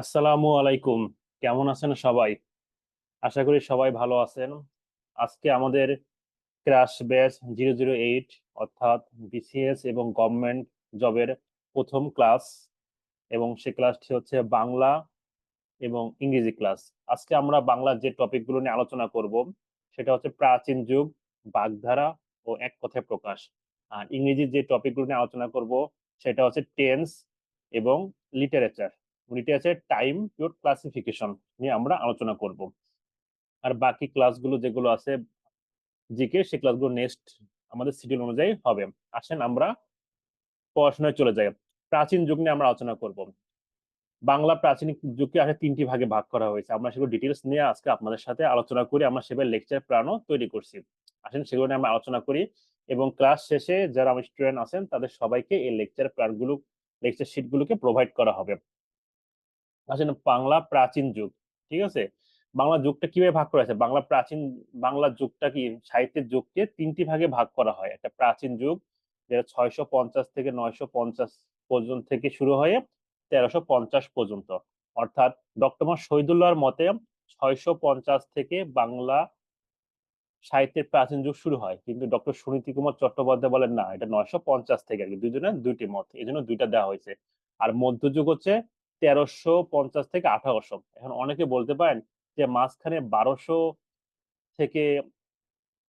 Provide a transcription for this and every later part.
আসসালামু আলাইকুম। কেমন আছেন সবাই? আশা করি সবাই ভালো আছেন। আজকে আমাদের crash batch zero zero eight অর্থাৎ বিসিএস এবং গভর্নমেন্ট জবের প্রথম ক্লাস এবং সে ক্লাসটি হচ্ছে বাংলা এবং ইংরেজি ক্লাস আজকে আমরা বাংলার যে টপিকগুলো নিয়ে আলোচনা করব, সেটা হচ্ছে প্রাচীন যুগ, বাগধারা ও এক কথায় প্রকাশ। আর ইংরেজির যে টপিকগুলো নিয়ে আলোচনা করব, সেটা হচ্ছে টেন্স এবং literature literature time period classification নিয়ে আমরা আলোচনা করব। আর বাকি ক্লাসগুলো যেগুলো আছে জিকে, সে ক্লাসগুলো নেক্সট আমাদের শিডিউল অনুযায়ী হবে। আসেন আমরা পড়াশোনায় চলে যাই। প্রাচীন যুগ নিয়ে আমরা আলোচনা করব। বাংলা প্রাচীন যুগকে আসলে তিনটি ভাগে ভাগ করা হয়েছে। আমরা সেগুলো ডিটেলস নিয়ে আজকে আপনাদের সাথে আলোচনা করি, আমরা সেভাবে লেকচার প্ল্যানও তৈরি করছি। আসেন সেগুলো নিয়ে আমরা আলোচনা করি এবং ক্লাস শেষে যারা আমার স্টুডেন্ট আছেন, তাদের সবাইকে এই লেকচার প্ল্যানগুলো লেকচার শিটগুলোকে প্রোভাইড করা হবে। আসেন বাংলা প্রাচীন যুগ, ঠিক আছে? বাংলা যুগটা কীভাবে ভাগ করা আছে বাংলা প্রাচীন, বাংলা যুগটা কি সাহিত্যের যুগকে তিনটি ভাগে ভাগ করা হয়? একটা প্রাচীন যুগ, যেটা ছয়শো পঞ্চাশ থেকে নয়শো পঞ্চাশ পর্যন্ত থেকে শুরু হয়ে তেরোশো পঞ্চাশ পর্যন্ত। অর্থাৎ ডক্টর শহীদুল্লাহর মতে ছয়শো পঞ্চাশ থেকে বাংলা সাহিত্যের প্রাচীন যুগ শুরু হয়। কিন্তু ডক্টর সুনীতি কুমার চট্টোপাধ্যায় বলেন, না, এটা নয়শো পঞ্চাশ থেকে আর কি দুজনের দুইটি মত এই জন্য দুইটা দেওয়া হয়েছে। আর মধ্যযুগ হচ্ছে তেরোশো পঞ্চাশ থেকে আঠারোশো। এখন অনেকে বলতে পারেন যে মাঝখানে বারোশো থেকে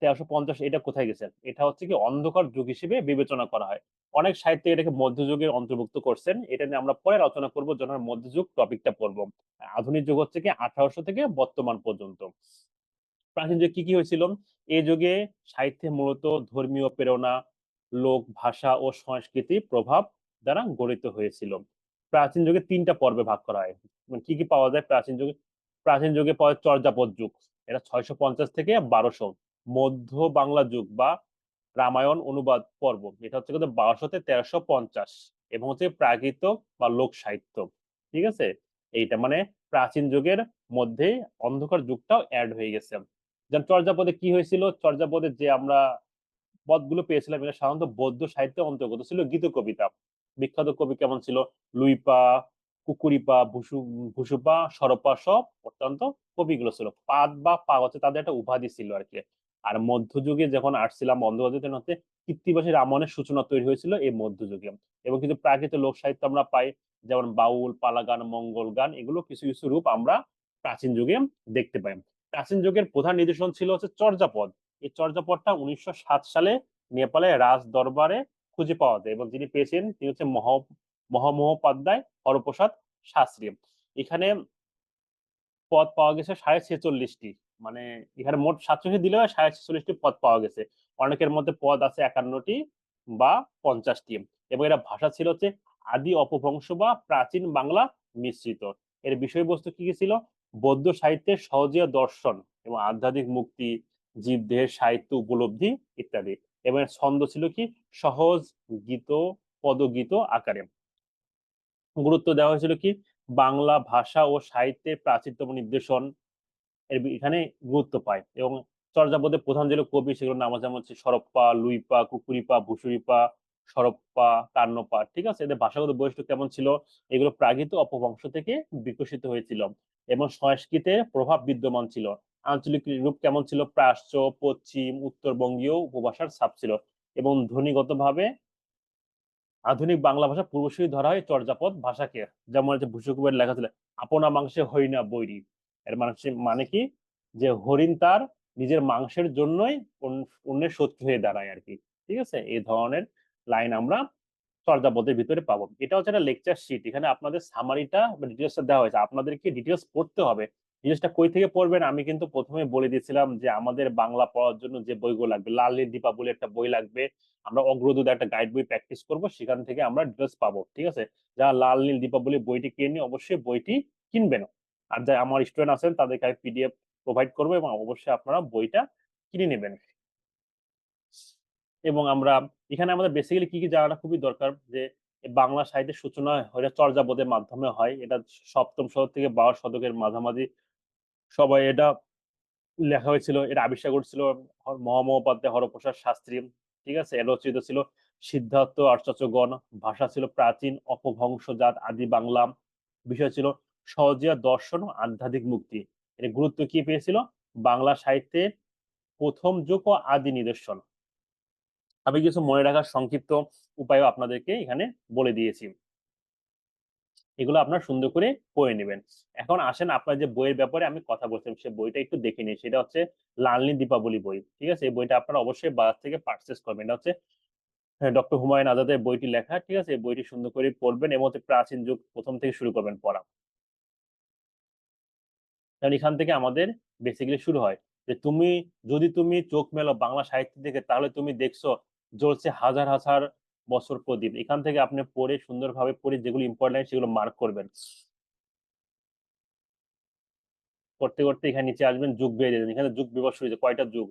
তেরোশো পঞ্চাশ এটা কোথায় গেছে? এটা হচ্ছে কি অন্ধকার যুগ হিসেবে বিবেচনা করা হয়। অনেক সাহিত্য এটাকে মধ্যযুগের অন্তর্ভুক্ত করছেন। এটা নিয়ে আমরা পরে আলোচনা করব যখন মধ্যযুগ টপিকটা পড়ব। আধুনিক যুগ হচ্ছে কি আঠারোশো থেকে বর্তমান পর্যন্ত। প্রাচীন যুগে কি কি হয়েছিল? এই যুগে সাহিত্যে মূলত ধর্মীয় প্রেরণা, লোক, ভাষা ও সংস্কৃতি প্রভাব দ্বারা গঠিত হয়েছিল। প্রাচীন যুগে তিনটা পর্বে ভাগ করা হয়। মানে কি কি পাওয়া যায় প্রাচীন যুগে? প্রাচীন যুগে পাওয়া চর্যাপদ যুগ। এটা ছয়শো পঞ্চাশ থেকে বারোশো। মধ্য বাংলা যুগ বা রামায়ণ অনুবাদ পর্ব। এটা হচ্ছে কিন্তু বারোশোতে তেরোশো পঞ্চাশ এবং হচ্ছে প্রাকৃত বা লোক সাহিত্য। ঠিক আছে? এইটা মানে প্রাচীন যুগের মধ্যে অন্ধকার যুগটাও অ্যাড হয়ে গেছে। যেমন চর্যাপদে কি হয়েছিল? চর্যাপদে যে আমরা পদগুলো পেয়েছিলাম, এটা সাধারণত বৌদ্ধ সাহিত্যে অন্তর্গত ছিল গীত কবিতা বিখ্যাত কবি কেমন ছিল? লুইপা, কুকুরিপা, ভুসু, ভুসুপা, সরপা সব অত্যন্ত কবিগুলো ছিল। পাদ বা পা হচ্ছে তাদের একটা উপাধি ছিল আর কি। আর মধ্যযুগে যখন আসছিলাম বন্ধবাদী হচ্ছে কৃত্তিবাসী রামায়ণের সূচনা তৈরি হয়েছিল এই মধ্যযুগে। এবং কিন্তু প্রাকৃত লোক সাহিত্য আমরা পাই, যেমন বাউল পালা গান মঙ্গল গান, এগুলো কিছু কিছু রূপ আমরা প্রাচীন যুগে দেখতে পাই। প্রাচীন যুগের প্রধান নিদর্শন ছিল হচ্ছে চর্যাপদ। এই চর্যাপদটা উনিশশো সাত সালে নেপালে রাজ দরবারে খুঁজে পাওয়া যায় এবং যিনি পেয়েছেন তিনি হচ্ছে মহ, মহামহোপাধ্যায় হরপ্রসাদ শাস্ত্রী। এখানে পদ পাওয়া গেছে সাড়ে ছেচল্লিশটি। মানে এখানে মোট সাতষট্টি দিলেও সাড়ে ছেচল্লিশটি পদ পাওয়া গেছে। অনেকের মধ্যে পদ আছে একান্নটি বা পঞ্চাশটি এবং এরা ভাষা ছিল হচ্ছে আদি অপভ্রংশ বা প্রাচীন বাংলা মিশ্রিত। এর বিষয়বস্তু কি কি ছিল? বৌদ্ধ সাহিত্যের সহজীয় দর্শন এবং আধ্যাত্মিক মুক্তি, জীবদেহের সাহিত্য উপলব্ধি ইত্যাদি। এবং ছন্দ ছিল কি? সহজ গীত, পদগীত আকারে। গুরুত্ব দেওয়া হয়েছিল কি? বাংলা ভাষা ও সাহিত্যের প্রাচীনতম নির্দেশন এর এখানে গুরুত্ব পায় এবং চর্যাপদে প্রধান যেগুলো কবি সেগুলো নাম যেমন হচ্ছে সরপ্পা, লুইপা, কুকুরিপা, ভুসুরিপা, সরপ্পা কান্নপা ঠিক আছে? এদের ভাষাগত বৈশিষ্ট্য কেমন ছিল? এগুলো প্রাকৃত অপবংশ থেকে বিকশিত হয়েছিল এবং সংস্কৃতে প্রভাব বিদ্যমান ছিল। আঞ্চলিক রূপ কেমন ছিল? প্রাচ্য পশ্চিম, উত্তরবঙ্গীয় উপভাষার ছাপ ছিল। এবং ধ্বনিগতভাবে আধুনিক বাংলা ভাষা পূর্বসূরি ধরা হয় চর্যাপদ ভাষাকে। যেমন ভূষকুবের লেখা ছিল, আপনা মাংসে হরিণা বৈরি। এর মানে মানে কি? যে হরিণ তার নিজের মাংসের জন্যই অন্যের শত্রু হয়ে দাঁড়ায় আর কি। ঠিক আছে? এই ধরনের লাইন আমরা চর্যাপদের ভিতরে পাবো। এটা হচ্ছে একটা লেকচার শিট এখানে আপনাদের সামারিটা ডিটেলসটা দেওয়া হয়েছে। আপনাদেরকে ডিটেলস পড়তে হবে। জিনিসটা কই থেকে পড়বেন? আমি কিন্তু প্রথমে বলে দিয়েছিলাম যে আমাদের বাংলা পড়ার জন্য যে বইগুলো লাগবে, লাল দীপা বলে একটা বই লাগবে। আমরা অগ্রদূত একটা গাইড বই প্র্যাকটিস করব, সেখান থেকে আমরা ড্রেস পাবো, ঠিক আছে? যারা লাল নীল দীপাবলি বইটি কিনে অবশ্যই বইটি কিনবেন আর যারা আমার স্টুডেন্ট আছেন, তাদেরকে আমি পিডিএফ প্রোভাইড করব এবং অবশ্যই আপনারা বইটা কিনে নেবেন। এবং আমরা, এখানে আমাদের বেসিক্যালি কি কি জানাটা খুবই দরকার যে বাংলা সাহিত্যের সূচনা হয় চর্যাবোধের মাধ্যমে হয়। এটা সপ্তম শতক থেকে বারো শতকের মাঝামাঝি সবাই এটা লেখা হয়েছিল, এটা আবিষ্কার করছিল মহামহোপাধ্যায় হরপ্রসাদ শাস্ত্রী, ঠিক আছে? এর রচিত ছিল সিদ্ধার্থ আচার্যগণ, ভাষা ছিল প্রাচীন অপভংশজাত আদি বাংলা, বিষয় ছিল সহজিয়া দর্শন ও আধ্যাত্মিক মুক্তি। এর গুরুত্ব কি পেয়েছিল? বাংলা সাহিত্যে প্রথম যুগ ও আদি নিদর্শন। আমি কিছু মনে রাখার সংক্ষিপ্ত উপায়ও আপনাদেরকে এখানে বলে দিয়েছি। এগুলো আপনার সুন্দর করে পড়ে নেবেন। এখন আসেন আপনার যে বইয়ের ব্যাপারে আমি কথা বলছিলাম, সে বইটা একটু দেখে নিই। সেটা হচ্ছে লালনী দীপাবলি বই, ঠিক আছে? এই বইটা আপনারা অবশ্যই বাজার থেকে পারচেস করবেন। এটা হচ্ছে ডক্টর হুমায়ুন আজাদের বইটি লেখা, ঠিক আছে? এই বইটি সুন্দর করে পড়বেন এবং হচ্ছে প্রাচীন যুগ প্রথম থেকে শুরু করবেন পড়া। কারণ এখান থেকে আমাদের বেসিক্যালি শুরু হয় যে তুমি, যদি তুমি চোখ মেলো বাংলা সাহিত্য থেকে, তাহলে তুমি দেখছ জ্বলছে হাজার হাজার বছর প্রদীপ। এখান থেকে আপনি পড়ে সুন্দরভাবে পড়ে যেগুলো ইম্পর্টেন্ট সেগুলো মার্ক করবেন। করতে করতে এখানে নিচে আসবেন, যুগ বেড়ে যাবেন এখানে যুগ বিবর্ষ হয়েছে কয়টা যুগ?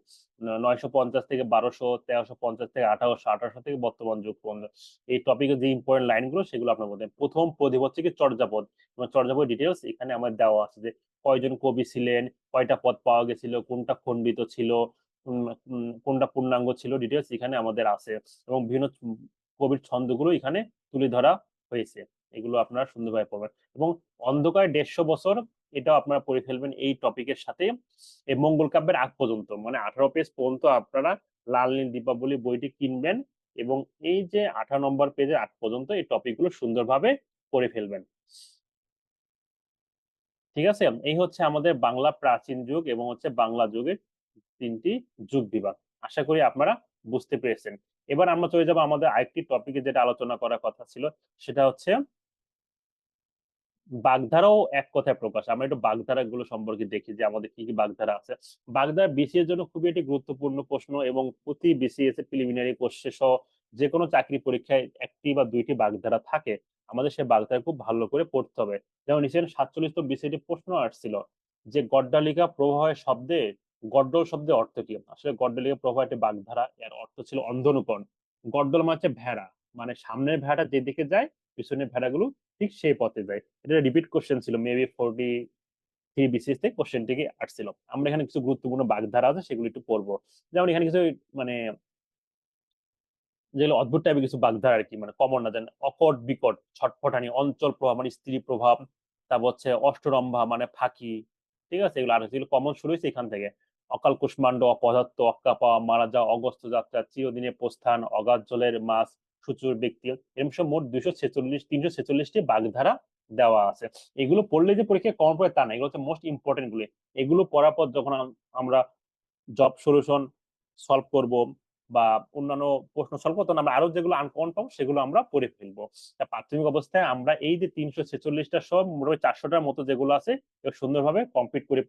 নয়শো পঞ্চাশ থেকে বারোশো, তেরোশো পঞ্চাশ থেকে আঠারোশো আঠারোশো থেকে বর্তমান যুগ পর্যন্ত। এই টপিকের যে ইম্পর্টেন্ট লাইনগুলো সেগুলো আপনার মধ্যে। প্রথম প্রদীপ হচ্ছে কি চর্যাপদ। এবং চর্যাপদ ডিটেলস এখানে আমার দেওয়া আছে যে কয়জন কবি ছিলেন, কয়টা পদ পাওয়া গেছিল, কোনটা খণ্ডিত ছিল কোনটা পূর্ণাঙ্গ ছিল ডিটেলস এখানে আমাদের আছে। এবং বিভিন্ন কবির ছন্দগুলো এখানে তুলে ধরা হয়েছে। এগুলো আপনারা সুন্দরভাবে পড়বেন। এবং অন্ধকার দেড়শো বছর এটাও আপনারা পড়ে ফেলবেন এই টপিকের সাথে। এই মঙ্গল কাব্যের আগ পর্যন্ত মানে আঠারো পেজ পর্যন্ত আপনারা লাল, নীল, দীপাবলি বইটি কিনবেন এবং এই যে আঠারো নম্বর পেজের আগ পর্যন্ত এই টপিকগুলো সুন্দরভাবে পড়ে ফেলবেন। ঠিক আছে? এই হচ্ছে আমাদের বাংলা প্রাচীন যুগ এবং হচ্ছে বাংলা যুগের তিনটি যুগ বিভাগ। আশা করি আপনারা বুঝতে পেরেছেন। এবার আমরা চলে যাব আমাদের আরেকটি টপিকে যেটা আলোচনা করার কথা ছিল, সেটা হচ্ছে বাগধারাও এক কথায় প্রকাশ। আমরা একটু বাগধারা গুলো সম্পর্কে দেখি যে আমাদের কি কি বাগধারা আছে। বাগধারা বিসিএস জন্য খুবই একটি গুরুত্বপূর্ণ প্রশ্ন এবং প্রতি বিসিএস এর প্রিলিমিনারি কোর্সে সহ যে কোনো চাকরি পরীক্ষায় একটি বা দুইটি বাগধারা থাকে, আমাদের সে বাগধারা খুব ভালো করে পড়তে হবে। যেমন নিচের সাতচল্লিশতম বিসিএটি প্রশ্ন আসছিল যে, গড্ডালিকা প্রবাহের শব্দে গড্ডল শব্দের অর্থ কি? আসলে গড্ডালিকা প্রবাহ একটি বাগধারা, এর অর্থ ছিল অন্ধনুকরণ। গড্ডল মানে হচ্ছে ভেড়া মানে সামনের ভেড়া যেদিকে যায়, পিছনের ভেড়াগুলো ঠিক সেই পথে যায়। এটা রিপিট কোশ্চেন ছিল মেবি ফোরটি থ্রি বিসিএস থেকে কোশ্চেনটিকে আসছিল। আমরা এখানে কিছু গুরুত্বপূর্ণ বাগধারা আছে, সেগুলো একটু পড়ব। যেমন এখানে কিছু মানে যেগুলো অদ্ভুত টাইপের কিছু বাগধারা আর কি মানে কমন না জানেন অকট, বিকট, ছটফটানি, অঞ্চল প্রভাব মানে স্ত্রী প্রভাব, তারপর হচ্ছে অষ্টরম্ভা মানে ফাঁকি, ঠিক আছে? এগুলো আর কমন শুরু হয়েছে এখান থেকে। অকাল কুষ্মাণ্ড, অপদার্থ অক্কা পাওয়া মারা যাওয়া অগস্ত যাত্রা চিরদিনে প্রস্থান, অগাধ জলের মাছ, সুচুর ব্যক্তি এরকম সব মোট দুইশো ছেচল্লিশ, তিনশো ছেচল্লিশটি বাগধারা দেওয়া আছে। এগুলো পড়লে যে পরীক্ষা কম পড়ে তা না, এগুলো হচ্ছে মোস্ট ইম্পর্টেন্ট গুলি। এগুলো পড়ার পর যখন আমরা জব সলিউশন সলভ করব বা অন্যান্য প্রশ্ন সলভ করতে আমরা আরও যেগুলো আনকমন পাবো, সেগুলো আমরা পড়ে ফেলব। তা প্রাথমিক অবস্থায় আমরা এই যে তিনশো ছেচল্লিশটা সব মোটামুটি চারশোটার মতো যেগুলো আছে সুন্দরভাবে কমপ্লিট করে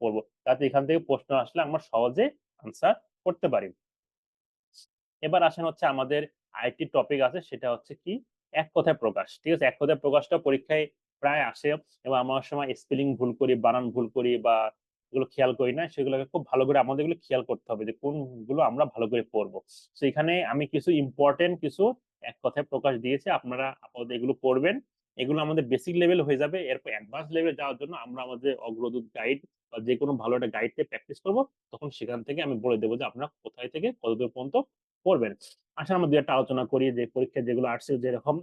পড়ব যাতে এখান থেকে প্রশ্ন আসলে আমরা সহজে আনসার করতে পারি। এবার আসেন হচ্ছে আমাদের আরেকটি টপিক আছে, সেটা হচ্ছে কি? এক কথায় প্রকাশ। ঠিক আছে? এক কথায় প্রকাশটা পরীক্ষায় প্রায় আসে এবং আমার সময় স্পেলিং ভুল করি, বানান ভুল করি বা এগুলো খেয়াল করি না, সেগুলোকে খুব ভালো করে আমাদের এগুলো খেয়াল করতে হবে যে কোনগুলো আমরা ভালো করে পড়ব। তো এখানে আমি কিছু ইম্পর্টেন্ট কিছু এক কথায় প্রকাশ দিয়েছি, আপনারা আপাতত এগুলো পড়বেন। এগুলো আমাদের বেসিক লেভেল হয়ে যাবে। এরপর অ্যাডভান্স লেভেলে যাওয়ার জন্য আমরা আমাদের অগ্রদূত গাইড বা যে কোনো ভালো একটা গাইডে প্র্যাকটিস করব, তখন সেখান থেকে আমি বলে দেবো যে আপনারা কোথায় থেকে কতদূর পর্যন্ত পড়বেন আসলে আমরা দু একটা আলোচনা করি যে পরীক্ষা যেগুলো আসছে যেরকম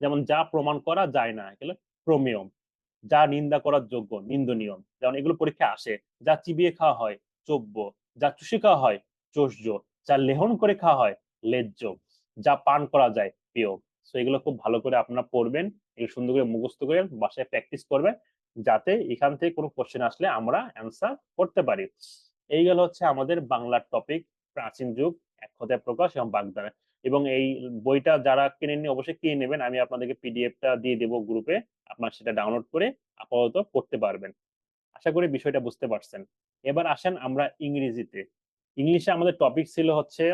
যেমন যা প্রমাণ করা যায় না, এগুলো প্রমেয়। যা নিন্দা করার যোগ্য, নিন্দনীয়। যেমন এগুলো পরীক্ষা আসে, যা চিবিয়ে খাওয়া হয়, চব্য। যা চুষে খাওয়া হয় চোষজ যা লেহন করে খাওয়া হয় লেজ্জ যা পান করা যায় পেয় তো এগুলো খুব ভালো করে আপনারা পড়বেন, এগুলো সুন্দর করে মুখস্থ করে বাসায় প্র্যাকটিস করবেন। যাতে এখান থেকে কোনো কোশ্চেন আসলে আমরা অ্যান্সার করতে পারি। এই গেল হচ্ছে আমাদের বাংলার টপিক প্রাচীন যুগ, এক কথায় প্রকাশ এবং বাগধারা এবং এই বইটা যারা কিনে নিয়ে অবশ্যই কিনে নেবেন। আমি আপনাদেরকে পিডিএফটা দিয়ে দেবো গ্রুপে আপনার সেটা ডাউনলোড করে আপাতত পড়তে পারবেন। আশা করি বিষয়টা বুঝতে পারছেন। এবার আসেন আমরা ইংরেজিতে। ইংলিশে আমাদের টপিক ছিল হচ্ছে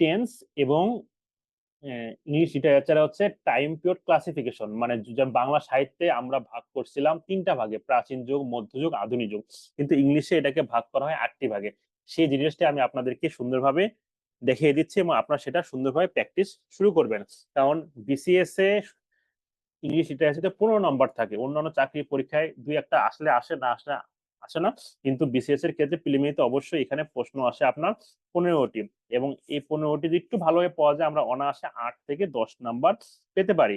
টেন্স এবং ইংলিশ লিটারেচারে হচ্ছে টাইম পিরিয়ড ক্লাসিফিকেশন মানে বাংলা সাহিত্যে আমরা ভাগ করছিলাম তিনটা ভাগে, প্রাচীন যুগ মধ্যযুগ আধুনিক যুগ। কিন্তু ইংলিশে এটাকে ভাগ করা হয় আটটি ভাগে। সেই জিনিসটা আমি আপনাদেরকে সুন্দরভাবে দেখিয়ে দিচ্ছি এবং আপনারা সেটা সুন্দরভাবে প্র্যাকটিস শুরু করবেন। কারণ বিসিএস এ ইংলিশ লিটারেচারে পনেরো নম্বর থাকে। অন্যান্য চাকরি পরীক্ষায় দুই একটা আসলে আসে, না আসলে আসে না। কিন্তু বিসিএস এর ক্ষেত্রে প্রিলিমিনারিতে অবশ্যই এখানে প্রশ্ন আসে আপনার পনেরোটি। এবং এই পনেরোটি যদি একটু ভালোভাবে পাওয়া যায়, আমরা অনায়াসে আট থেকে দশ নাম্বার পেতে পারি।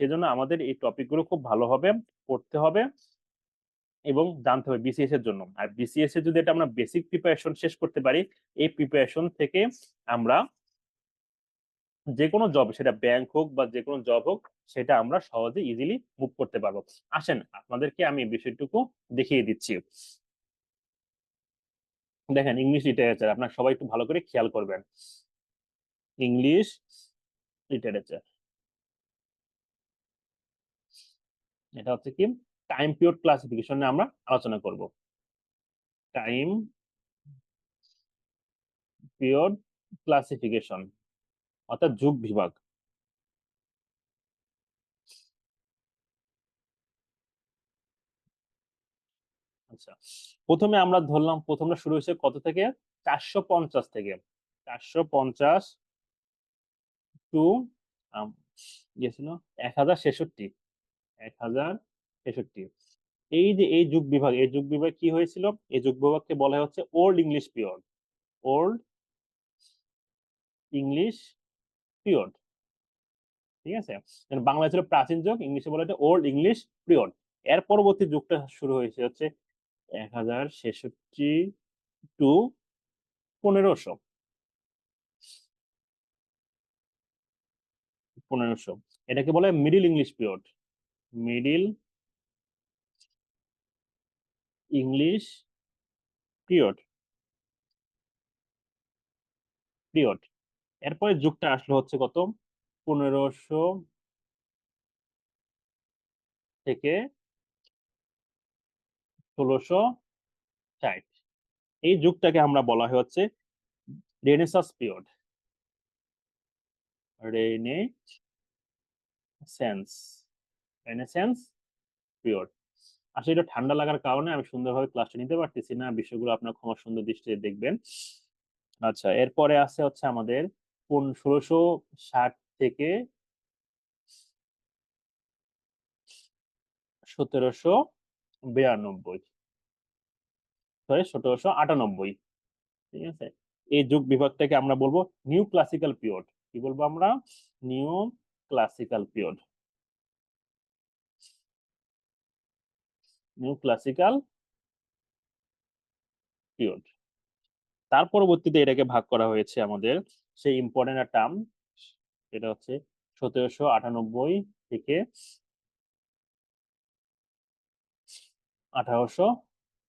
সেজন্য আমাদের এই টপিকগুলো খুব ভালোভাবে পড়তে হবে এবং জানতে হবে বিসিএস এর জন্য। আর বিসিএস এর যদি এটা আমরা বেসিক প্রিপারেশন শেষ করতে পারি, এই প্রিপারেশন থেকে আমরা যে কোনো জব সেটা ব্যাংক হোক বা যে কোনো জব হোক সেটা আমরা সহজে ইজিলি মুভ করতে পারব। আসেন, আপনাদেরকে আমি বিষয়টুকু দেখিয়ে দিচ্ছি। দেখেন ইংলিশ লিটারেচার আপনার সবাই একটু ভালো করে খেয়াল করবেন। ইংলিশ লিটারেচার এটা হচ্ছে কি? টাইম পিরিয়ড ক্লাসিফিকেশন আমরা আলোচনা করব। টাইম পিরিয়ড ক্লাসিফিকেশন অর্থাৎ যুগ বিভাগ। আচ্ছা। প্রথমে আমরা ধরলাম, প্রথমটা শুরু হয়েছে কত থেকে? চারশো পঞ্চাশ থেকে। চারশো পঞ্চাশ টু ইয়ে ছিল এক হাজার ছেষট্টি। এক হাজার ছেষট্টি। এই যে এই যুগ বিভাগ, এই যুগ বিভাগ কি হয়েছিল? এই যুগ বিভাগকে বলা হচ্ছে old English period old English period ঠিক আছে? বাংলা ছিল প্রাচীন যুগ, ইংলিশে বলা হচ্ছে ওল্ড ইংলিশ পিরিয়ড এর পরবর্তী যুগটা শুরু হয়েছে হচ্ছে এক হাজার ছেষট্টি টু পনেরোশো। পনেরোশো। এটাকে বলে middle English period. Middle English period. Period. এরপরে যুগটা আসলো হচ্ছে কত? পনেরোশো থেকে ষোলোশো ষাট। এই যুগটাকে আমরা বলা হয় হচ্ছে renaissance period renaissance renaissance period আসলে এটা ঠান্ডা লাগার কারণে আমি সুন্দরভাবে ক্লাসটা নিতে পারতেছি না, বিষয়গুলো আপনার ক্ষমা সুন্দর দৃষ্টিতে দেখবেন। আচ্ছা এরপরে আছে হচ্ছে আমাদের ষোলোশো ষাট থেকে সতেরোশো বিরানব্বই। সরি সতেরোশো আটানব্বই। ঠিক আছে? এই যুগ বিভাগটাকে আমরা বলব নিউ ক্লাসিক্যাল পিরিয়ড কি বলব আমরা? Neo classical period neo classical period তার পরবর্তীতে এটাকে ভাগ করা হয়েছে আমাদের সেই ইম্পর্টেন্ট টার্ম এটা হচ্ছে সতেরোশো আটানব্বই থেকে আঠারোশো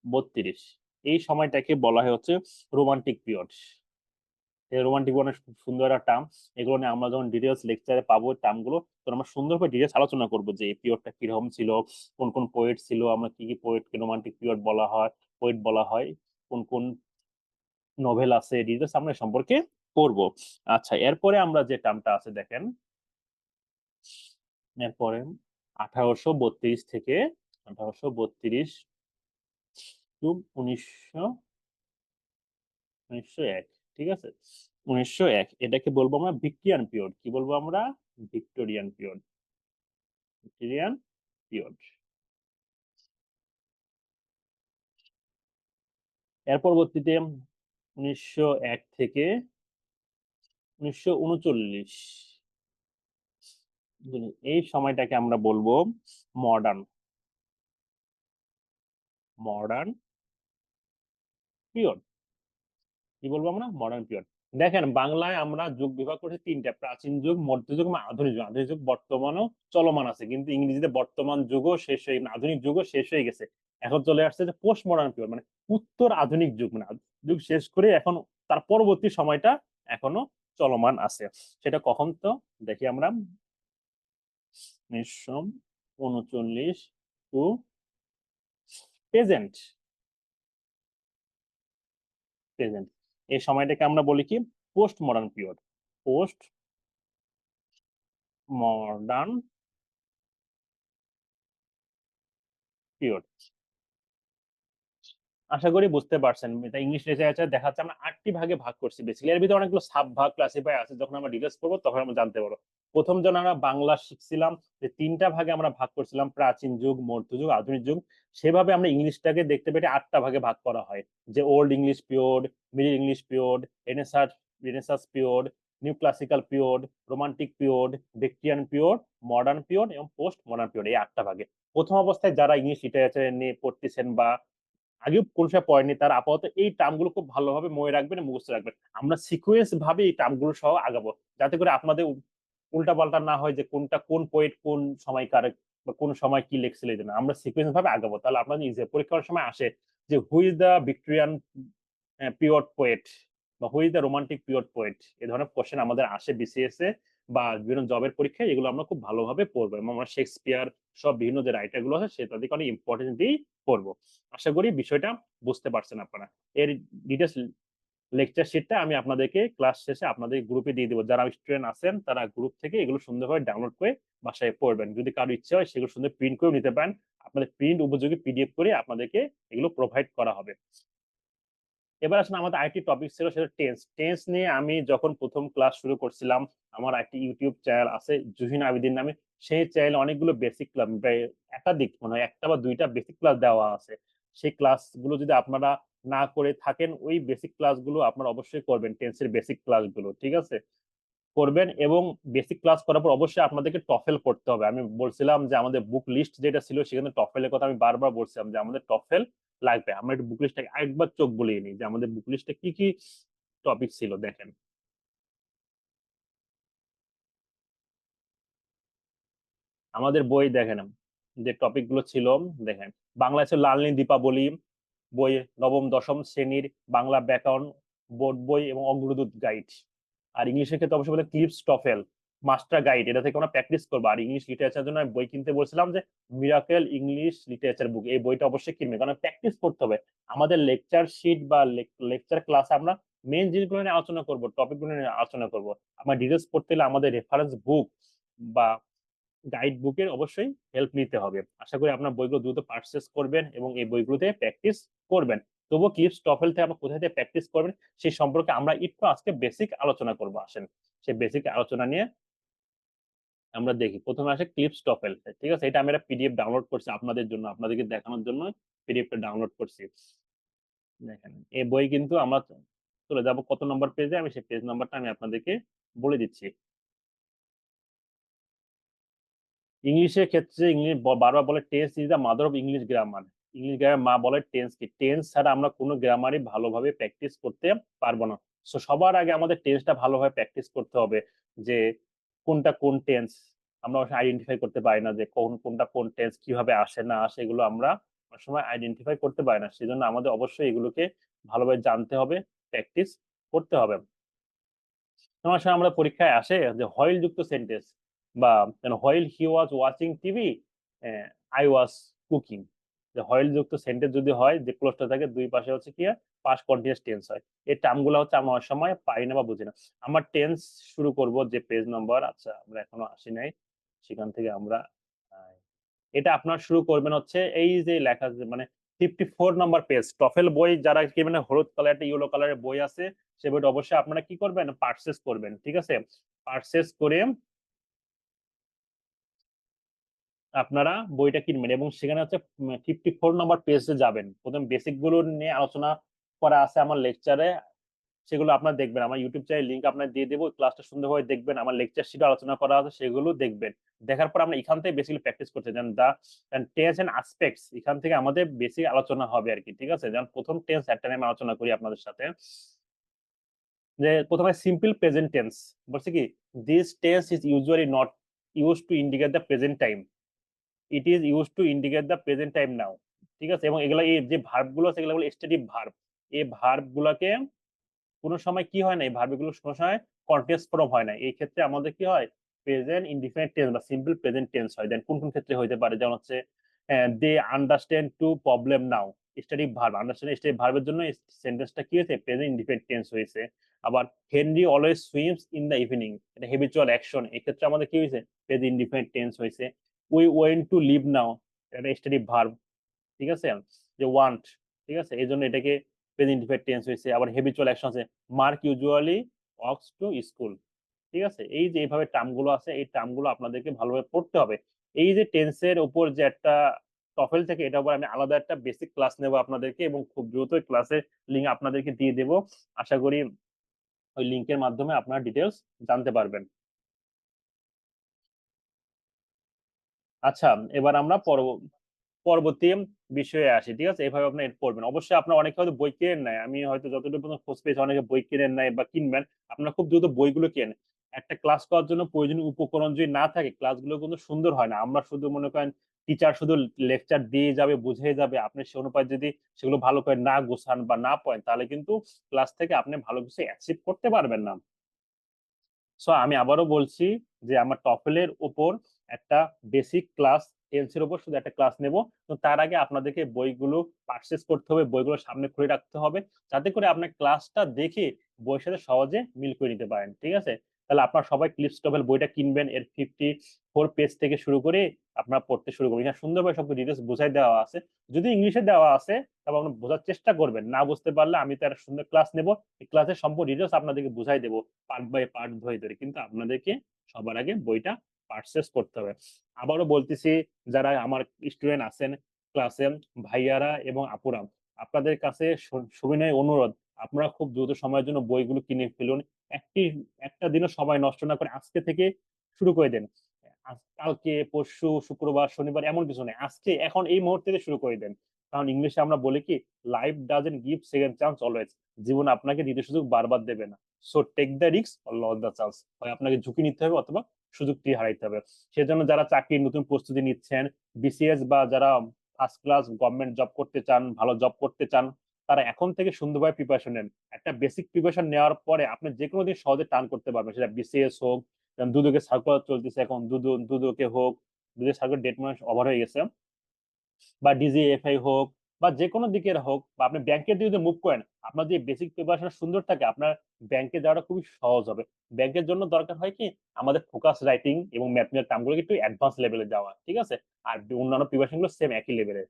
বত্রিশ। এই সময়টাকে বলা হয় হচ্ছে রোমান্টিক পিরিয়ড এই রোমান্টিক অনেক সুন্দর একটা টার্ম এগুলো নিয়ে আমরা যখন ডিটেলস লেকচারে পাবো টার্মগুলো তখন আমরা সুন্দরভাবে ডিটেলস আলোচনা করব যে এই পিরিয়ডটা কীরকম ছিল, কোন কোন পোয়েট ছিল, আমরা কি কি পোয়েটকে রোমান্টিক পিরিয়ড বলা হয় পোয়েট বলা হয়, কোন কোন নোভেল আছে ডিটেলস আমরা সম্পর্কে পড়ব। আচ্ছা এরপরে আমরা যে টার্মটা আছে দেখেন, এরপরে আঠারোশো বত্রিশ থেকে আঠারোশো বত্রিশ টু উনিশশো উনিশশো এক, ঠিক আছে? উনিশশো এক, এটাকে বলব আমরা ভিক্টোরিয়ান পিরিয়ড। কি বলব আমরা? Victorian period. Victorian period. এর পরবর্তীতে উনিশশো এক থেকে উনিশশো উনচল্লিশ। এই সময়টাকে আমরা বলব মডার্ন মডার্ন পিরিয়ড কি বলব আমরা? মডার্ন পিরিয়ড দেখেন, বাংলায় আমরা যুগ বিভাগ করছি তিনটা। প্রাচীন যুগ মধ্যযুগ এবং আধুনিক যুগ। আধুনিক যুগ বর্তমানও চলমান আছে, কিন্তু ইংরেজিতে বর্তমান যুগও শেষ হয়ে আধুনিক যুগও শেষ হয়ে গেছে। এখন চলে আসছে যে পোস্ট মডার্ন পিরিয়ড মানে উত্তর আধুনিক যুগ। মানে যুগ শেষ করে এখন তার পরবর্তী সময়টা এখনও চলমান আছে। সেটা কখন তো? দেখি আমরা। উনিশশো উনচল্লিশ টু প্রেজেন্ট প্রেজেন্ট এই সময়টাকে আমরা বলি কি? Post modern period post modern period আশা করি বুঝতে পারছেন। এটা ইংলিশ লিটারেচার দেখাচ্ছে আমরা আটটি ভাগে ভাগ করছি। বেসিক্যালি এর ভিতরে অনেকগুলো সাব ভাগ ক্লাসিফাই আছে, যখন আমরা ডিটেলস করব তখন আমরা জানতে পারব। প্রথম জন আমরা বাংলা শিখছিলাম, যে তিনটা ভাগে আমরা ভাগ করছিলাম, প্রাচীন যুগ মধ্যযুগ আধুনিক যুগ। সেভাবে আমরা ইংলিশটাকে দেখতে পেতে আটটা ভাগে ভাগ করা হয়। যে old English period middle English period renaissance renaissance period neo classical period romantic period Victorian period modern period এবং পোস্ট মডার্ন পিরিয়ড এই আটটা ভাগে। প্রথম অবস্থায় যারা ইংলিশ লিটারেচার নিয়ে পড়তেছেন বা আগেও কোন সময় পড়েনি তার আপাতত এই টার্মগুলো খুব ভালোভাবে মনে রাখবেন, মুখস্থ রাখবেন। আমরা সিকুয়েন্স ভাবে এই টার্মগুলো সহ আগাবো, যাতে করে আপনাদের উল্টা পাল্টা না হয় যে কোনটা কোন পোয়েট কোন সময় সময়কার বা কোন সময় কি লেখছিল এই আমরা সিকুয়েন্স ভাবে আগাবো, তাহলে আপনাদের ইজি পরীক্ষার সময় আসে যে who the Victorian period poet বা who the romantic period poet এই ধরনের কোশ্চেন আমাদের আসে বিসিএস এ বা বিভিন্ন জবের পরীক্ষায়, এগুলো আমরা খুব ভালোভাবে পড়ব। এবং আমরা শেক্সপিয়ার সব বিভিন্ন যে রাইটারগুলো আছে সেটা দিকে অনেক ইম্পর্টেন্স দিয়েই পড়ব আশা করি বিষয়টা বুঝতে পারছেন আপনারা। এর ডিটেলস লেকচার শিটটা আমি আপনাদেরকে ক্লাস শেষে আপনাদের গ্রুপে দিয়ে দেবো। যারা স্টুডেন্ট আছেন, তারা গ্রুপ থেকে এগুলো সুন্দরভাবে ডাউনলোড করে বাসায় পড়বেন। যদি কারও ইচ্ছে হয়, সেগুলো সুন্দর প্রিন্ট করে নিতে পারেন। আপনাদের প্রিন্ট উপযোগী পিডিএফ করে আপনাদেরকে এগুলো প্রোভাইড করা হবে। এবার আসলে আমাদের আরেকটি টপিক ছিল, সেটা টেন্স টেন্স নিয়ে আমি যখন প্রথম ক্লাস শুরু করছিলাম, আমার একটি ইউটিউব চ্যানেল আছে, জুহিন আবিদিন নামে। সেই চ্যানেলে অনেকগুলো বেসিক ক্লাস একাধিক, মনে হয় একটা বা দুইটা বেসিক ক্লাস দেওয়া আছে। সেই ক্লাসগুলো যদি আপনারা না করে থাকেন, ওই বেসিক ক্লাসগুলো আপনারা অবশ্যই করবেন টেন্সের বেসিক ক্লাসগুলো ঠিক আছে? করবেন এবং বেসিক ক্লাস করার পর অবশ্যই আপনাদেরকে টফেল পড়তে হবে। আমি বলছিলাম যে আমাদের বুক লিস্ট যেটা ছিল, সেখানে টফেলের কথা আমি বারবার বলছিলাম যে আমাদের টফেল লাগবে। আমরা একটু বুক লিস্টটাকে একবার চোখ বলিয়ে নিই যে আমাদের বুক লিস্টে কি কি টপিক ছিল, দেখেন। আমাদের বই দেখেন, যে টপিকগুলো ছিল, দেখেন। বাংলাদেশে লালনী দীপাবলি, বই নবম, দশম শ্রেণির বাংলা ব্যাকরণ, বোর্ড বই এবং অগ্রদূত গাইড। আর ইংলিশের ক্ষেত্রে অবশ্যই বলে ক্লিপস টফেল মাস্টার গাইড এটা থেকে আমরা প্র্যাকটিস করব। আর ইংলিশ লিটারেচার জন্য বই কিনতে বলছিলাম যে মিরাকেল ইংলিশ লিটারেচার বুক এই বইটা অবশ্যই কিনবে। কারণ প্র্যাকটিস করতে হবে। আমাদের লেকচার শিট বা লেকচার ক্লাসে আমরা মেন জিনিসগুলো নিয়ে আলোচনা করব টপিকগুলো নিয়ে আলোচনা করব। আমরা ডিটেলস পড়তে হলে আমাদের রেফারেন্স বুক বা গাইড বুকের অবশ্যই হেল্প নিতে হবে। আশা করি আপনার বইগুলো দ্রুত পারচেস করবেন এবং এই বইগুলোতে প্র্যাকটিস করবেন। তবুও ক্লিপস টফেল থেকে আপনার কোথায় প্র্যাকটিস করবেন, সেই সম্পর্কে আমরা একটু আজকে বেসিক আলোচনা করব। আসেন, সেই বেসিক আলোচনা নিয়ে আমরা দেখি। প্রথমে আসে ক্লিপস টফেল ঠিক আছে? এটা আমি একটা পিডিএফ ডাউনলোড করছি আপনাদের জন্য, আপনাদেরকে দেখানোর জন্য পিডিএফটা ডাউনলোড করছি। দেখেন এই বই কিন্তু আমরা চলে যাব কত নম্বর পেজে আমি সেই পেজ নাম্বারটা আমি আপনাদেরকে বলে দিচ্ছি। ইংলিশের ক্ষেত্রে ইংলিশ বারবার বলে tense is the mother of English grammar English grammar মা বলে টেন্স কি? টেন্স ছাড়া আমরা কোনো গ্রামারই ভালোভাবে প্র্যাকটিস করতে পারব না। সো সবার আগে আমাদের টেন্সটা ভালোভাবে প্র্যাকটিস করতে হবে যে কোনটা কোন টেন্স আমরা আইডেন্টিফাই করতে পারি না যে কোন, কোনটা কোন টেন্স কীভাবে আসে, না আসে, এগুলো আমরা অনেক সময় আইডেন্টিফাই করতে পারি না। সেজন্য আমাদের অবশ্যই এগুলোকে ভালোভাবে জানতে হবে প্র্যাকটিস করতে হবে। তোমার সময় আমরা পরীক্ষায় আসে যে হয়েল যুক্ত সেন্টেন্স বা while he was watching TV I was cooking যে হোয়াইল যুক্ত সেন্টেন্স যদি হয়, যে ক্লোজটা থাকে, দুই পাশে হচ্ছে কি? পাস কন্টিনিউয়াস টেন্স হয়। এই টার্মগুলো হচ্ছে আমরা সময় পাই না বা বুঝি না। আমার টেন্স শুরু করব যে পেজ নাম্বার আচ্ছা আমরা এখনও আসি নাই। সেখান থেকে আমরা এটা আপনার শুরু করবেন হচ্ছে এই যে লেখা মানে fifty four number page TOEFL বই যারা কি মানে হলুদ কালার একটা ইয়েলো কালারের বই আছে, সে বইটা অবশ্যই আপনারা কি করবেন? পার্সেস করবেন, ঠিক আছে? পার্সেস করে আপনারা বইটা কিনবেন এবং সেখানে হচ্ছে ফিফটি ফোর নম্বর পেজে যাবেন। প্রথম বেসিকগুলো নিয়ে আলোচনা করা আছে আমার লেকচারে সেগুলো আপনার দেখবেন। আমার ইউটিউব চ্যানেল লিঙ্ক আপনার দিয়ে দেবো ক্লাসটা সুন্দরভাবে দেখবেন, আমার লেকচার শিট আলোচনা করা আছে, সেগুলো দেখবেন। দেখার পর আমরা এখান থেকে বেসিক্যালি প্র্যাকটিস করতে যেন। দা টেন্স এন্ড আসপেক্টস এখান থেকে আমাদের বেসিক আলোচনা হবে আর কি ঠিক আছে? যেমন প্রথম টেন্স একটা আমি আলোচনা করি আপনাদের সাথে। যে প্রথমে সিম্পল প্রেজেন্ট টেন্স বলছে কি this tense is usually not use to indicate the present time it is use to indicate the present time now ঠিক আছে? এবং এগুলো এই যে ভার্বগুলো আছে, এগুলো স্টেটিভ ভার্ব এই ভার্ব গুলাকে কোনো সময় কি হয় না, এই ভার্বগুলো কোনো সময় কন্টেন্স ফর্ম হয় না। এই ক্ষেত্রে আমাদের কি হয়? প্রেজেন্ট ইনডিফিনিট টেন্স বা সিম্পল প্রেজেন্ট টেন্স হয়। দেন কোন কোন ক্ষেত্রে হইতে পারে? যেমন হচ্ছে they understand to problem now stative verb understand stative ভার্বের জন্য সেন্টেন্সটা কি হয়েছে? প্রেজেন্ট ইনডিফিনিট টেন্স হয়েছে। আবার Henry always swims in the evening এটা হেবিচুয়াল অ্যাকশন এই ক্ষেত্রে আমাদের কি হয়েছে? প্রেজেন্ট ইনডিফিনিট টেন্স হয়েছে। We want to leave now এটা স্টেটিভ ভার্ব ঠিক আছে? যে ওয়ান্ট ঠিক আছে? এই জন্য এটাকে প্রেজেন্ট ইনডিফিনিট টেন্স হয়েছে, আবার হেবিচুয়াল অ্যাকশন আছে। Mark usually works to school ঠিক আছে? এই যে এইভাবে টার্মগুলো আছে, এই টার্মগুলো আপনাদেরকে ভালোভাবে পড়তে হবে। এই যে টেন্সের উপর যে একটা টফেল থেকে এটা উপর আমি আলাদা একটা বেসিক ক্লাস নেব আপনাদেরকে এবং খুব দ্রুত ক্লাসের লিঙ্ক আপনাদেরকে দিয়ে দেব। আশা করি ওই লিঙ্কের মাধ্যমে আপনার ডিটেলস জানতে পারবেন। আচ্ছা এবার আমরা পরবর্তী বিষয়ে আসি, ঠিক আছে? এইভাবে আপনি পড়বেন অবশ্যই আপনার অনেকে হয়তো বই কিনেন নাই। আমি হয়তো যতটুকু খোঁজ পেয়েছি, অনেকে বই কিনেন নাই বা কিনবেন। আপনার খুব দ্রুত বইগুলো কেন একটা ক্লাস করার জন্য প্রয়োজনীয় উপকরণ যদি না থাকে, ক্লাসগুলো কিন্তু সুন্দর হয় না। আমরা শুধু মনে করেন, টিচার শুধু লেকচার দিয়ে যাবে, বুঝিয়ে যাবে। আপনি সে অনুপাতে যদি সেগুলো ভালো করে না গোছান বা না পড়েন, তাহলে কিন্তু ক্লাস থেকে আপনি ভালো কিছু অ্যাচিভ করতে পারবেন না। সো আমি আবারও বলছি যে আমার টফেলের উপর একটা বেসিক ক্লাস টেন্সের উপর শুধু একটা ক্লাস নেব। তো তার আগে আপনাদেরকে বইগুলো পারচেস করতে হবে, বইগুলো সামনে খুলে রাখতে হবে, যাতে করে আপনার ক্লাসটা দেখে বইয়ের সাথে সহজে মিল করে নিতে পারেন, ঠিক আছে? তাহলে আপনার সবাই ক্লিপস টভেল বইটা কিনবেন, এর ফিফটি ফোর পেজ থেকে শুরু করে আপনার পড়তে শুরু করবেন। এখানে সুন্দরভাবে সব ডিটেলস বোঝাই দেওয়া আছে। যদি ইংলিশে দেওয়া আছে তবে আপনি বোঝার চেষ্টা করবেন। না বুঝতে পারলে আমি তো একটা সুন্দর ক্লাস নেব। এই ক্লাসের সম্পূর্ণ ডিটেলস আপনাদেরকে বুঝাই দেবো পার্ট বাই পার্ট ধরে ধরে। কিন্তু আপনাদেরকে সবার আগে বইটা পারচেস করতে হবে। আবারও বলতেছি, যারা আমার স্টুডেন্ট আছেন ক্লাসে, ভাইয়ারা এবং আপুরা, আপনাদের কাছে সুবিনয় অনুরোধ, আপনারা খুব দ্রুত সময়ের জন্য বইগুলো কিনে ফেলুন। একটি, একটা দিনও সময় নষ্ট না করে আজকে থেকে শুরু করে দেন। কালকে, পরশু, শুক্রবার, শনিবার এমন কিছু নেই আজকে, এখন এই মুহূর্তে শুরু করে দেন। কারণ ইংলিশে আমরা বলি কি life doesn't give second chance always জীবন আপনাকে দ্বিতীয় সুযোগ বারবার দেবে না। So take the risk lose the chance হয় আপনাকে ঝুঁকি নিতে হবে অথবা সুযোগটি হারাইতে হবে। সেজন্য যারা চাকরির নতুন প্রস্তুতি নিচ্ছেন বিসিএস বা যারা ফার্স্ট ক্লাস গভর্নমেন্ট জব করতে চান, ভালো জব করতে চান, তারা এখন থেকে সুন্দরভাবে প্রিপারেশন নেন। একটা বেসিক প্রিপারেশন নেওয়ার পরে আপনি যে কোনো দিন সহজে টার্ন করতে পারবেন। সেটা বিসিএস হোক দুদকে সার্কুলার চলতেছে এখন দুদকে হোক দুদকের সার্কুলার ডেট মানে ওভার হয়ে গেছে। বা ডিজিএফআই হোক বা যে কোনো দিকের হোক বা আপনি ব্যাংকের দিকে যদি মুভ করেন, আপনার যে বেসিক প্রিপারেশন সুন্দর থাকে, আপনার ব্যাংকে যাওয়াটা খুবই সহজ হবে। ব্যাংকের জন্য দরকার হয় কি, আমাদের ফোকাস রাইটিং এবং এর কামগুলো একটু অ্যাডভান্স লেভেলে যাওয়া, ঠিক আছে? আর অন্যান্য প্রিপারেশনগুলো সেম একই লেভেলের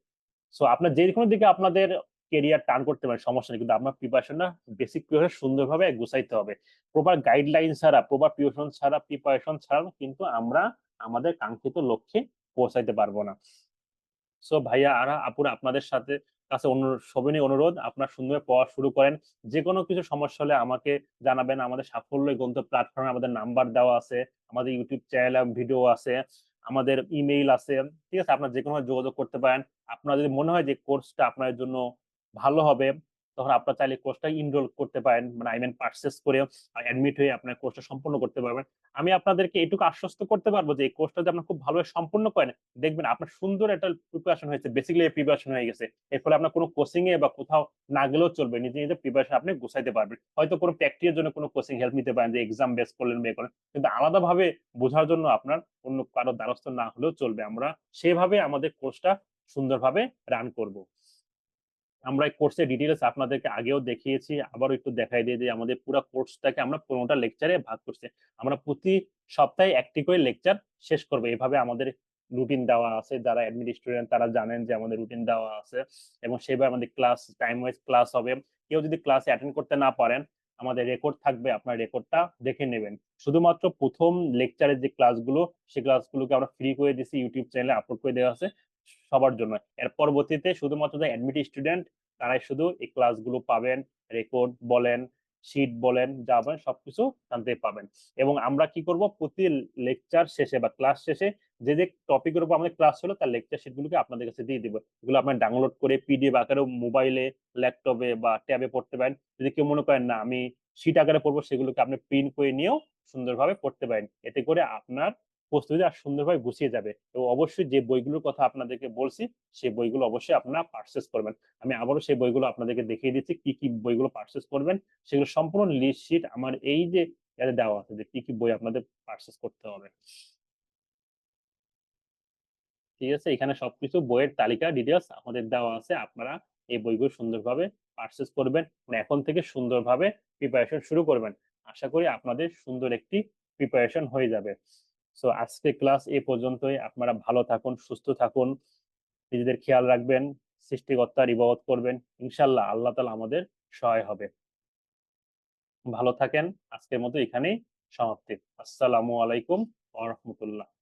সো আপনার যে কোনো দিকে আপনাদের কেরিয়ার টার্ন করতে পারেন, সমস্যা নেই, কিন্তু আপনার প্রিপারেশনটা বেসিক প্রিপারেশন সুন্দরভাবে গুছাইতে হবে। প্রপার গাইডলাইন ছাড়া প্রপার প্রিপারেশন ছাড়া প্রিপারেশন ছাড়া কিন্তু আমরা আমাদের কাঙ্ক্ষিত লক্ষ্যে পৌঁছাইতে পারব না। সো ভাইয়া, আরা, আপুরা আপনাদের সাথে কাছে সবিনী অনুরোধ। আপনার সুন্দর পড়া শুরু করেন। যে কোনো কিছু সমস্যা হলে আমাকে জানাবেন। আমাদের সাফল্য গ্রন্থ প্ল্যাটফর্মে আমাদের নাম্বার দেওয়া আছে। আমাদের ইউটিউব চ্যানেল ভিডিও আছে। আমাদের ইমেইল আছে। ঠিক আছে? আপনার যে কোনো যোগাযোগ করতে পারেন। আপনার যদি মনে হয় যে কোর্সটা আপনার জন্য ভালো হবে তখন আপনার চাইলে কোর্সটা ইনরোল করতে পারেন মানে আই মিন পারচেস করে অ্যাডমিট হয়ে আপনার কোর্সটা সম্পূর্ণ করতে পারবেন। আমি আপনাদেরকে এটুকু আশ্বস্ত করতে পারব যে এই কোর্সটা যদি আপনার খুব ভালোভাবে সম্পূর্ণ করেন, দেখবেন আপনার সুন্দর একটা প্রিপারেশন হয়েছে বেসিক্যালি প্রিপারেশন হয়ে গেছে। এর ফলে আপনার কোনো কোচিং এ বা কোথাও না গেলেও চলবে, নিজে নিজে প্রিপারেশন আপনি গুছাইতে পারবেন। হয়তো কোনো প্র্যাকটিসের জন্য কোনো কোচিং হেল্প নিতে পারেন যে এক্সাম বেস করলেন বে করেন কিন্তু আলাদাভাবে বোঝার জন্য আপনার অন্য কারও দ্বারস্থ না হলেও চলবে। আমরা সেভাবে আমাদের কোর্সটা সুন্দরভাবে রান করব। আমরা এই কোর্সের ডিটেলস আপনাদেরকে আগেও দেখিয়েছি, আবারও একটু দেখাই দিয়ে যে আমাদের পুরো কোর্সটাকে আমরা পনেরোটা লেকচারে ভাগ করছি। আমরা প্রতি সপ্তাহে একটি করে লেকচার শেষ করব। এভাবে আমাদের রুটিন দেওয়া আছে, যারা অ্যাডমিট স্টুডেন্ট তারা জানেন যে আমাদের রুটিন দেওয়া আছে এবং সেভাবে আমাদের ক্লাস টাইম ওয়াইজ ক্লাস হবে। কেউ যদি ক্লাসে অ্যাটেন্ড করতে না পারেন, আমাদের রেকর্ড থাকবে, আপনার রেকর্ডটা দেখে নেবেন। শুধুমাত্র প্রথম লেকচারের যে ক্লাসগুলো সেই ক্লাসগুলোকে আমরা ফ্রি করে দিছি ইউটিউব চ্যানেলে আপলোড করে দেওয়া আছে। সবার জন্য। এর পরবর্তীতে শুধুমাত্র যে অ্যাডমিট স্টুডেন্ট তারাই শুধু এই ক্লাসগুলো পাবেন রেকর্ড বলেন শিট বলেন, যা বলেন, সবকিছু জানতে পাবেন। এবং আমরা কি করব? প্রতি লেকচার শেষে বা ক্লাস শেষে যে যে টপিকের উপর আমাদের ক্লাস হলো, তার লেকচার শিটগুলোকে আপনাদের কাছে দিয়ে দিব। এগুলো আপনার ডাউনলোড করে পিডিএফ আকারে মোবাইলে ল্যাপটপে বা ট্যাবে পড়তে পারেন। যদি কেউ মনে করেন, না, আমি শিট আকারে পড়ব, সেগুলোকে আপনি প্রিন্ট করে নিয়েও সুন্দরভাবে পড়তে পারেন। এতে করে আপনার প্রস্তুতি আর সুন্দরভাবে গুছিয়ে যাবে। এবং অবশ্যই যে বইগুলোর কথা আপনাদেরকে বলছি, সেই বইগুলো অবশ্যই আপনারা পারচেস করবেন। আমি আবারও সেই বইগুলো আপনাদেরকে দেখিয়ে দিচ্ছি, কি কি বইগুলো পারচেস করবেন। সেগুলো সম্পূর্ণ লিস্ট শিট আমার এই যে দেওয়া আছে যে কি কি বই আপনাদের পারচেস করতে হবে। ঠিক আছে? এখানে সবকিছু বইয়ের তালিকা ডিটেলস আমাদের দেওয়া আছে। আপনারা এই বইগুলো সুন্দরভাবে পারচেস করবেন। মানে এখন থেকে সুন্দরভাবে প্রিপারেশন শুরু করবেন। আশা করি আপনাদের সুন্দর একটি প্রিপারেশন হয়ে যাবে। সো আজকে ক্লাস এ পর্যন্তই। আপনারা ভালো থাকুন, সুস্থ থাকুন। নিজেদের খেয়াল রাখবেন সৃষ্টিকর্তার ইবাদত করবেন। ইনশাল্লাহ আল্লাহ তালা আমাদের সহায় হবে। ভালো থাকেন। আজকের মতো এখানেই সমাপ্তি। আসসালামু আলাইকুম আ রহমতুল্লাহ।